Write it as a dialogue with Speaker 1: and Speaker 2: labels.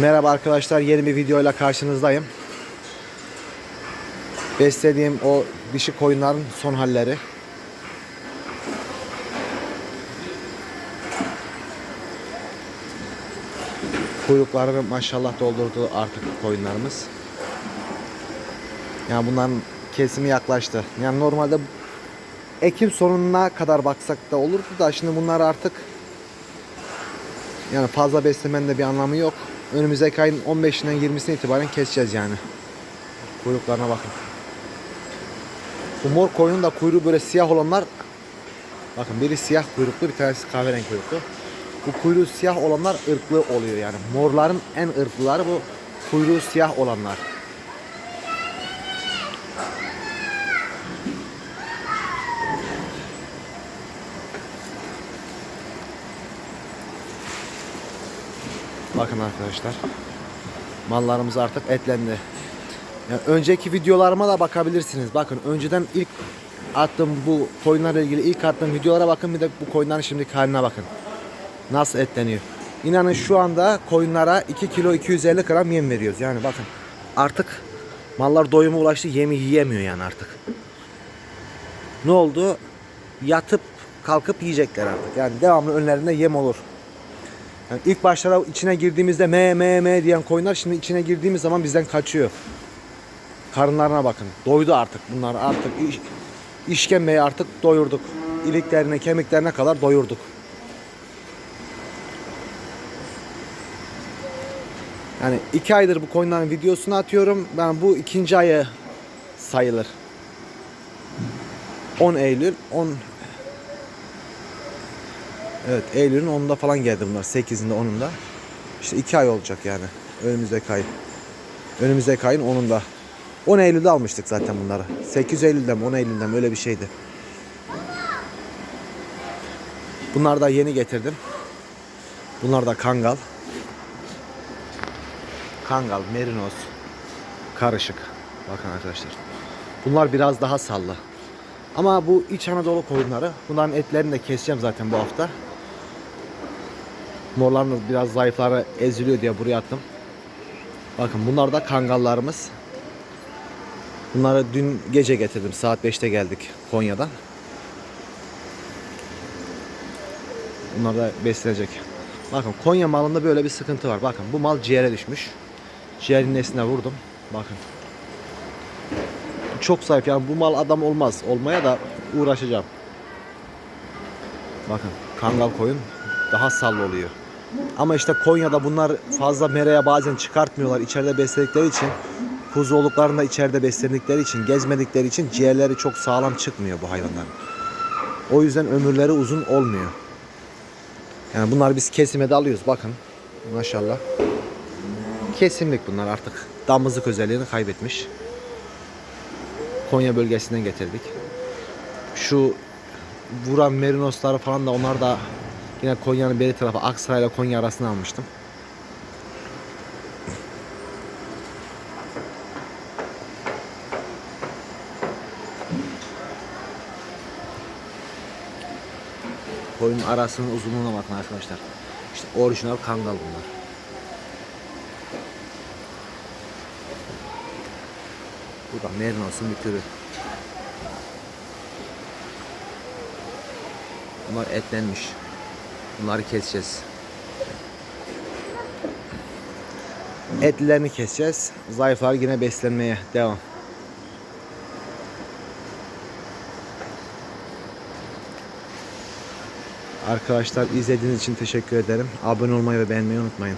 Speaker 1: Merhaba arkadaşlar yeni bir videoyla karşınızdayım. Beslediğim o dişi koyunların son halleri. Kuyruklarını maşallah doldurdu artık koyunlarımız. Yani bunların kesimi yaklaştı. Yani normalde Ekim sonuna kadar baksak da olurdu da şimdi bunlar artık yani fazla beslemenin de bir anlamı yok. Önümüzdeki ayın 15'inden 20'sine itibaren keseceğiz yani. Kuyruklarına bakın. Bu mor koyunun da kuyruğu böyle siyah olanlar bakın biri siyah kuyruklu bir tanesi kahverengi kuyruklu. Bu kuyruğu siyah olanlar ırklı oluyor yani. Morların en ırklıları bu kuyruğu siyah olanlar. Bakın arkadaşlar. Mallarımız artık etlendi. Yani önceki videolarıma da bakabilirsiniz. Bakın önceden ilk attığım bu koyunlarla ilgili ilk attığım videolara bakın bir de bu koyunların şimdiki haline bakın. Nasıl etleniyor. İnanın şu anda koyunlara 2 kilo 250 gram yem veriyoruz. Yani bakın artık mallar doyuma ulaştı yemi yiyemiyor yani artık. Ne oldu? Yatıp kalkıp yiyecekler artık. Yani devamlı önlerinde yem olur. Yani ilk başlara içine girdiğimizde me me me diyen koyunlar şimdi içine girdiğimiz zaman bizden kaçıyor. Karınlarına bakın. Doydu artık bunlar artık iş, işkembeyi artık doyurduk. İliklerine kemiklerine kadar doyurduk. Yani iki aydır bu koyunların videosunu atıyorum. Ben bu ikinci ayı sayılır. 10 Eylül 10 Evet Eylül'ün 10'unda falan geldi bunlar. 8'inde 10'unda. İşte 2 ay olacak yani. Önümüzdeki ay. Önümüzdeki ayın 10'unda. 10 Eylül'de almıştık zaten bunları. 8 Eylül'de mi 10 Eylül'de mi öyle bir şeydi. Bunlar da yeni getirdim. Bunlar da kangal. Kangal, merinos. Karışık. Bakın arkadaşlar. Bunlar biraz daha sallı. Ama bu İç Anadolu koyunları. Bunların etlerini de keseceğim zaten bu hafta. Morların biraz zayıfları eziliyor diye buraya attım. Bakın bunlar da kangallarımız. Bunları dün gece getirdim. Saat 5'te geldik Konya'dan. Bunlar da beslenecek. Bakın Konya malında böyle bir sıkıntı var. Bakın bu mal ciğere düşmüş. Ciğerin nesine vurdum. Bakın. Çok zayıf yani bu mal adam olmaz. Olmaya da uğraşacağım. Bakın kangal koyun daha sallı oluyor. Ama işte Konya'da bunlar fazla meraya bazen çıkartmıyorlar. İçeride besledikleri için kuzu olduklarında içeride beslendikleri için gezmedikleri için ciğerleri çok sağlam çıkmıyor bu hayvanların. O yüzden ömürleri uzun olmuyor. Yani bunlar biz kesime de alıyoruz bakın. Maşallah. Kesimlik bunlar artık. Damızlık özelliğini kaybetmiş. Konya bölgesinden getirdik. Şu vuran merinosları falan da onlar da yine Konya'nın beri tarafı Aksaray ile Konya arasına almıştım. Koyun arasının uzunluğuna bakın arkadaşlar. İşte orijinal kangal bunlar. Bu da merinos'un bir türü. Bunlar etlenmiş. Bunları keseceğiz. Etlerini keseceğiz. Zayıflar yine beslenmeye devam. Arkadaşlar izlediğiniz için teşekkür ederim. Abone olmayı ve beğenmeyi unutmayın.